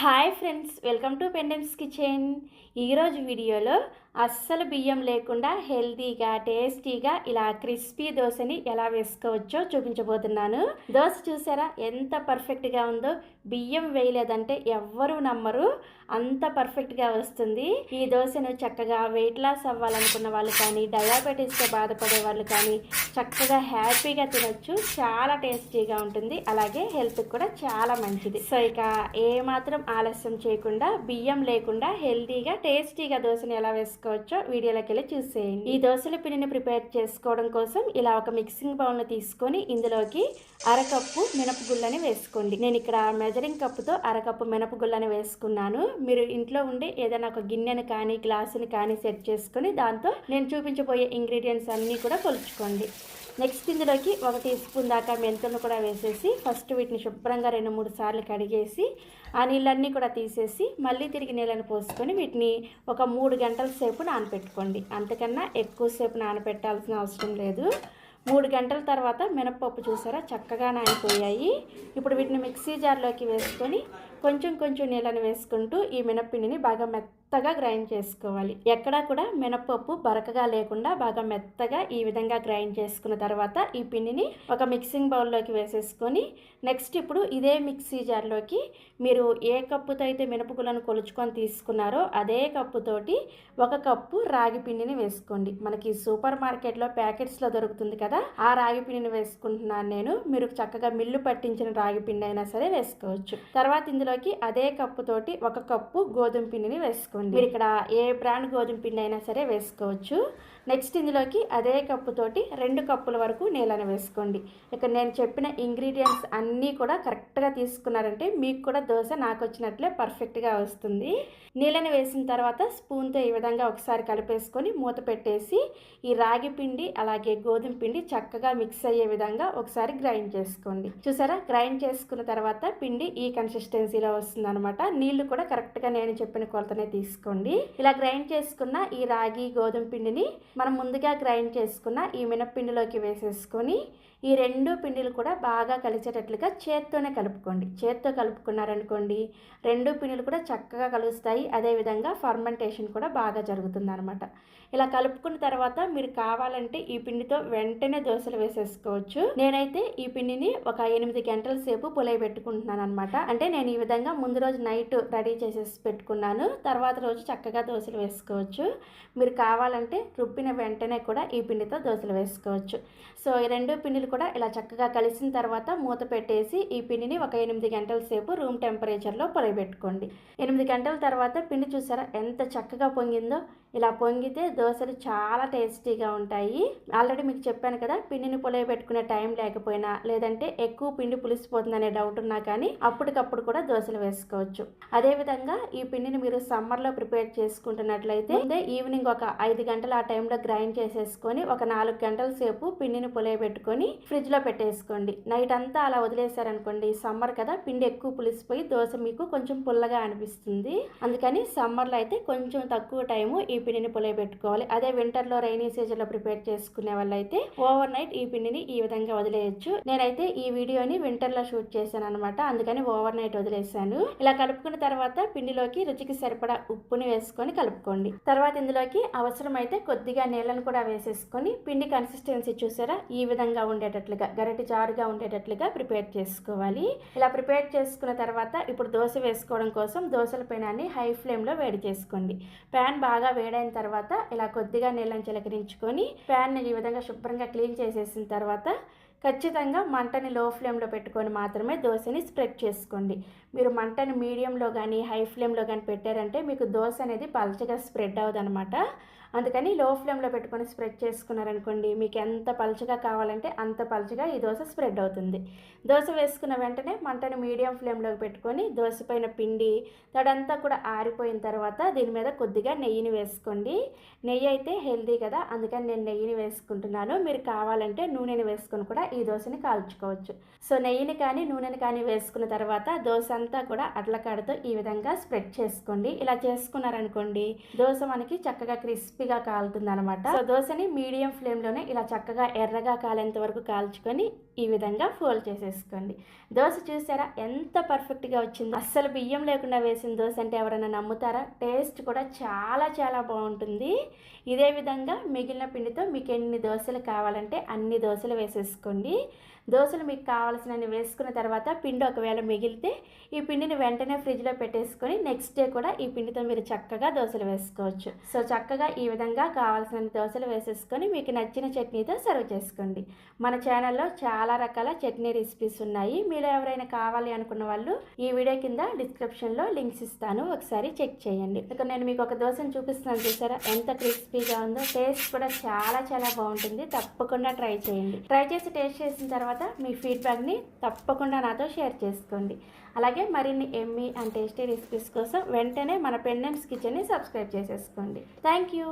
Hi friends welcome to Pendem's kitchen. ఈరోజు వీడియోలో అస్సలు బియ్యం లేకుండా హెల్తీగా టేస్టీగా ఇలా క్రిస్పీ దోశని ఎలా వేసుకోవచ్చో చూపించబోతున్నాను. దోశ చూసారా? ఎంత పర్ఫెక్ట్గా ఉందో. బియ్యం వేయలేదంటే ఎవ్వరూ నమ్మరు. అంత పర్ఫెక్ట్గా వస్తుంది. ఈ దోశను చక్కగా వెయిట్ లాస్ అవ్వాలనుకున్న వాళ్ళు కానీ డయాబెటీస్తో బాధపడే వాళ్ళు కానీ చక్కగా హ్యాపీగా తినొచ్చు. చాలా టేస్టీగా ఉంటుంది. అలాగే హెల్త్ కూడా చాలా మంచిది. సో ఇక ఏ మాత్రం ఆలస్యం చేయకుండా బియ్యం లేకుండా హెల్తీగా టేస్టీగా దోశని ఎలా వేసుకోవచ్చో వీడియోలోకి వెళ్ళి చూసేయండి. ఈ దోశల పిండిని ప్రిపేర్ చేసుకోవడం కోసం ఇలా ఒక మిక్సింగ్ బౌల్ని తీసుకొని ఇందులోకి అరకప్పు మినపగుళ్ళని వేసుకోండి. నేను ఇక్కడ మెజరింగ్ కప్పుతో అరకప్పు మినపగుళ్ళని వేసుకున్నాను. మీరు ఇంట్లో ఉండి ఏదైనా ఒక గిన్నెను కానీ గ్లాసుని కానీ సెట్ చేసుకొని దాంతో నేను చూపించబోయే ఇంగ్రీడియంట్స్ అన్నీ కూడా కొలుచుకోండి. నెక్స్ట్ ఇందులోకి ఒక టీ స్పూన్ దాకా మెంతులను కూడా వేసేసి ఫస్ట్ వీటిని శుభ్రంగా రెండు మూడు సార్లు కడిగేసి ఆ నీళ్ళన్నీ కూడా తీసేసి మళ్ళీ తిరిగి నీళ్ళని పోసుకొని వీటిని ఒక మూడు గంటల సేపు నానపెట్టుకోండి. అంతకన్నా ఎక్కువసేపు నానపెట్టాల్సిన అవసరం లేదు. మూడు గంటల తర్వాత మినప్పప్పు చూసారా? చక్కగా నానిపోయాయి. ఇప్పుడు వీటిని మిక్సీ జార్లోకి వేసుకొని కొంచెం కొంచెం నీళ్ళని వేసుకుంటూ ఈ మినప్పిండిని బాగా మెత్త మెత్తగా గ్రైండ్ చేసుకోవాలి. ఎక్కడా కూడా మినపప్పు బరకగా లేకుండా బాగా మెత్తగా ఈ విధంగా గ్రైండ్ చేసుకున్న తర్వాత ఈ పిండిని ఒక మిక్సింగ్ బౌల్లోకి వేసేసుకొని నెక్స్ట్ ఇప్పుడు ఇదే మిక్సీ జార్లోకి మీరు ఏ కప్పుతో అయితే మినపగులను కొలుచుకొని తీసుకున్నారో అదే కప్పుతోటి ఒక కప్పు రాగి పిండిని వేసుకోండి. మనకి సూపర్ మార్కెట్లో ప్యాకెట్స్లో దొరుకుతుంది కదా ఆ రాగి పిండిని వేసుకుంటున్నాను నేను. మీరు చక్కగా మిల్లు పట్టించిన రాగి పిండి అయినా సరే వేసుకోవచ్చు. తర్వాత ఇందులోకి అదే కప్పుతోటి ఒక కప్పు గోధుమ పిండిని వేసుకోండి. మీరు ఇక్కడ ఏ బ్రాండ్ గోధుమ పిండి అయినా సరే వేసుకోవచ్చు. నెక్స్ట్ ఇందులోకి అదే కప్పుతోటి రెండు కప్పుల వరకు నీళ్ళని వేసుకోండి. ఇక్కడ నేను చెప్పిన ఇంగ్రీడియంట్స్ అన్నీ కూడా కరెక్ట్గా తీసుకున్నారంటే మీకు కూడా దోశ నాకు వచ్చినట్లే పర్ఫెక్ట్గా వస్తుంది. నీళ్ళని వేసిన తర్వాత స్పూన్తో ఈ విధంగా ఒకసారి కలిపేసుకొని మూత పెట్టేసి ఈ రాగి పిండి అలాగే గోధుమ పిండి చక్కగా మిక్స్ అయ్యే విధంగా ఒకసారి గ్రైండ్ చేసుకోండి. చూసారా? గ్రైండ్ చేసుకున్న తర్వాత పిండి ఈ కన్సిస్టెన్సీలో వస్తుంది అనమాట నీళ్ళు కూడా కరెక్ట్గా నేను చెప్పిన కొలతనే తీసుకోండి. ఇలా గ్రైండ్ చేసుకున్న ఈ రాగి గోధుమ పిండిని మనం ముందుగా గ్రైండ్ చేసుకున్న ఈ మినప్పిండిలోకి వేసేసుకొని ఈ రెండు పిండిలు కూడా బాగా కలిసేటట్లుగా చేత్తోనే కలుపుకోండి. చేత్తో కలుపుకున్నారనుకోండి రెండు పిండిలు కూడా చక్కగా కలుస్తాయి. అదేవిధంగా ఫర్మెంటేషన్ కూడా బాగా జరుగుతుంది అనమాట ఇలా కలుపుకున్న తర్వాత మీరు కావాలంటే ఈ పిండితో వెంటనే దోశలు వేసేసుకోవచ్చు. నేనైతే ఈ పిండిని ఒక ఎనిమిది గంటల సేపు పులై పెట్టుకుంటున్నాను అనమాట అంటే నేను ఈ విధంగా ముందు రోజు నైట్ రెడీ చేసేసి పెట్టుకున్నాను. తర్వాత రోజు చక్కగా దోశలు వేసుకోవచ్చు. మీరు కావాలంటే రుబ్బిన వెంటనే కూడా ఈ పిండితో దోశలు వేసుకోవచ్చు. సో ఈ రెండు పిండిలు కూడా ఇలా చక్కగా కలిసిన తర్వాత మూత పెట్టేసి ఈ పిండిని ఒక ఎనిమిది గంటల సేపు రూమ్ టెంపరేచర్లో పొలబెట్టుకోండి ఎనిమిది గంటల తర్వాత పిండి చూసారా ఎంత చక్కగా పొంగిందో? ఇలా పొంగితే దోశలు చాలా టేస్టీగా ఉంటాయి. ఆల్రెడీ మీకు చెప్పాను కదా పిండిని పొలబెట్టుకునే టైం లేకపోయినా లేదంటే ఎక్కువ పిండి పులిసిపోతుందనే డౌట్ ఉన్నా కానీ అప్పటికప్పుడు కూడా దోశలు వేసుకోవచ్చు. అదేవిధంగా ఈ పిండిని మీరు సమ్మర్లో ప్రిపేర్ చేసుకుంటున్నట్లయితే ముందే ఈవినింగ్ ఒక ఐదు గంటలు ఆ టైంలో గ్రైండ్ చేసేసుకొని ఒక నాలుగు గంటల సేపు పిండిని పులయబెట్టుకొని ఫ్రిడ్జ్లో పెట్టేసుకోండి. నైట్ అంతా అలా వదిలేశారనుకోండి సమ్మర్ కదా పిండి ఎక్కువ పులిసిపోయి దోశ మీకు కొంచెం పుల్లగా అనిపిస్తుంది. అందుకని సమ్మర్లో అయితే కొంచెం తక్కువ టైము ఈ ఈ పిండిని పులయబెట్టుకోవాలి అదే వింటర్లో రైనీ సీజన్లో ప్రిపేర్ చేసుకునే వాళ్ళైతే ఓవర్ నైట్ ఈ పిండిని ఈ విధంగా వదిలేయచ్చు. నేనైతే ఈ వీడియోని వింటర్లో షూట్ చేశాను అనమాట అందుకని ఓవర్ నైట్ వదిలేసాను ఇలా కలుపుకున్న తర్వాత పిండిలోకి రుచికి సరిపడా ఉప్పుని వేసుకొని కలుపుకోండి. తర్వాత ఇందులోకి అవసరమైతే కొద్దిగా నీళ్ళను కూడా వేసేసుకొని పిండి కన్సిస్టెన్సీ చూసారా? ఈ విధంగా ఉండేటట్లుగా గరిటి జారుగా ఉండేటట్లుగా ప్రిపేర్ చేసుకోవాలి. ఇలా ప్రిపేర్ చేసుకున్న తర్వాత ఇప్పుడు దోశ వేసుకోవడం కోసం దోశల పెనాన్ని హై ఫ్లేమ్లో వేడి చేసుకోండి. ప్యాన్ బాగా వేడైన తర్వాత ఇలా కొద్దిగా నీళ్ళని చిలకరించుకొని ప్యాన్ని ఈ విధంగా శుభ్రంగా క్లీన్ చేసేసిన తర్వాత ఖచ్చితంగా మంటని లో ఫ్లేమ్లో పెట్టుకొని మాత్రమే దోశని స్ప్రెడ్ చేసుకోండి. మీరు మంటని మీడియంలో కానీ హై ఫ్లేమ్లో కానీ పెట్టారంటే మీకు దోశ అనేది పలచగా స్ప్రెడ్ అవ్వదనమాట. అందుకని లో ఫ్లేమ్లో పెట్టుకొని స్ప్రెడ్ చేసుకున్నారనుకోండి మీకు ఎంత పలుచగా కావాలంటే అంత పలుచగా ఈ దోశ స్ప్రెడ్ అవుతుంది. దోశ వేసుకున్న వెంటనే మంటను మీడియం ఫ్లేమ్లోకి పెట్టుకొని దోశ పైన పిండి తడంతా కూడా ఆరిపోయిన తర్వాత దీని మీద కొద్దిగా నెయ్యిని వేసుకోండి. నెయ్యి అయితే హెల్దీ కదా అందుకని నేను నెయ్యిని వేసుకుంటున్నాను. మీరు కావాలంటే నూనెని వేసుకొని కూడా ఈ దోశని కాల్చుకోవచ్చు. సో నెయ్యిని కానీ నూనెని కానీ వేసుకున్న తర్వాత దోశ అంతా కూడా అట్లకాడతో ఈ విధంగా స్ప్రెడ్ చేసుకోండి. ఇలా చేసుకున్నారనుకోండి దోశ మనకి చక్కగా క్రిస్పీగా కాలుతుంది అనమాట సో దోశని మీడియం ఫ్లేమ్లోనే ఇలా చక్కగా ఎర్రగా కాలేంత వరకు కాల్చుకొని ఈ విధంగా ఫోల్డ్ చేసేసుకోండి. దోశ చూసారా? ఎంత పర్ఫెక్ట్గా వచ్చింది. అస్సలు బియ్యం లేకుండా వేసిన దోశ అంటే ఎవరైనా నమ్ముతారా? టేస్ట్ కూడా చాలా చాలా బాగుంటుంది. ఇదే విధంగా మిగిలిన పిండితో మీకు ఎన్ని దోశలు కావాలంటే అన్ని దోశలు వేసేసుకోండి. దోశలు మీకు కావాల్సినన్ని వేసుకున్న తర్వాత పిండి ఒకవేళ మిగిలితే ఈ పిండిని వెంటనే ఫ్రిడ్జ్లో పెట్టేసుకొని నెక్స్ట్ డే కూడా ఈ పిండితో మీరు చక్కగా దోశలు వేసుకోవచ్చు. సో చక్కగా ఈ విధంగా కావాల్సిన దోశలు వేసేసుకొని మీకు నచ్చిన చట్నీతో సర్వ్ చేసుకోండి. మన ఛానల్లో చాలా రకాల చట్నీ రెసిపీస్ ఉన్నాయి. మీరు ఎవరైనా కావాలి అనుకున్న వాళ్ళు ఈ వీడియో కింద డిస్క్రిప్షన్లో లింక్స్ ఇస్తాను. ఒకసారి చెక్ చేయండి. ఇక నేను మీకు ఒక దోశను చూపిస్తున్నాను చూసారా? ఎంత క్రిస్పీగా ఉందో. టేస్ట్ కూడా చాలా చాలా బాగుంటుంది. తప్పకుండా ట్రై చేయండి. ట్రై చేసి టేస్ట్ చేసిన తర్వాత మీ ఫీడ్బ్యాక్ని తప్పకుండా నాతో షేర్ చేసుకోండి. అలాగే మరిన్ని ఎమ్మి అండ్ టేస్టీ రెసిపీస్ కోసం వెంటనే మన పెండెంట్స్ కిచెన్ని సబ్స్క్రైబ్ చేసేసుకోండి. Thank you